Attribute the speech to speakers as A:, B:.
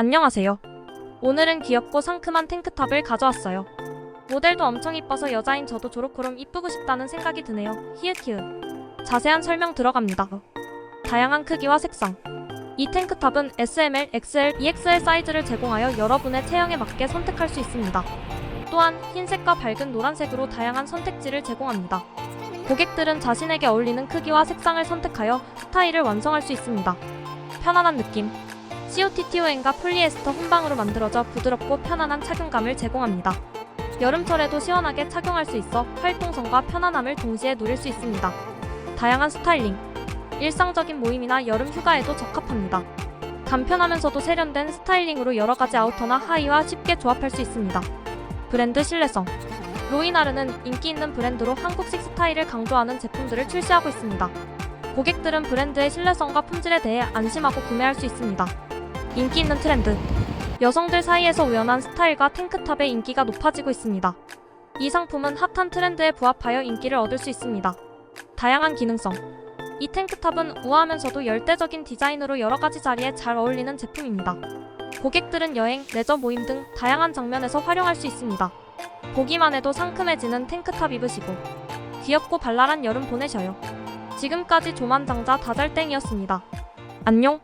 A: 안녕하세요. 오늘은 귀엽고 상큼한 탱크탑을 가져왔어요. 모델도 엄청 이뻐서 여자인 저도 저렇게럼 이쁘고 싶다는 생각이 드네요. 히읗히읗. 자세한 설명 들어갑니다. 다양한 크기와 색상. 이 탱크탑은 SML, XL, EXL 사이즈를 제공하여 여러분의 체형에 맞게 선택할 수 있습니다. 또한 흰색과 밝은 노란색으로 다양한 선택지를 제공합니다. 고객들은 자신에게 어울리는 크기와 색상을 선택하여 스타일을 완성할 수 있습니다. 편안한 느낌. COTTON과 폴리에스터 혼방으로 만들어져 부드럽고 편안한 착용감을 제공합니다. 여름철에도 시원하게 착용할 수 있어 활동성과 편안함을 동시에 누릴 수 있습니다. 다양한 스타일링. 일상적인 모임이나 여름 휴가에도 적합합니다. 간편하면서도 세련된 스타일링으로 여러 가지 아우터나 하의와 쉽게 조합할 수 있습니다. 브랜드 신뢰성. 로이나르는 인기 있는 브랜드로 한국식 스타일을 강조하는 제품들을 출시하고 있습니다. 고객들은 브랜드의 신뢰성과 품질에 대해 안심하고 구매할 수 있습니다. 인기 있는 트렌드. 여성들 사이에서 우연한 스타일과 탱크탑의 인기가 높아지고 있습니다. 이 상품은 핫한 트렌드에 부합하여 인기를 얻을 수 있습니다. 다양한 기능성. 이 탱크탑은 우아하면서도 열대적인 디자인으로 여러 가지 자리에 잘 어울리는 제품입니다. 고객들은 여행, 레저 모임 등 다양한 장면에서 활용할 수 있습니다. 보기만 해도 상큼해지는 탱크탑 입으시고 귀엽고 발랄한 여름 보내셔요. 지금까지 조만장자 다잘땡이었습니다. 안녕.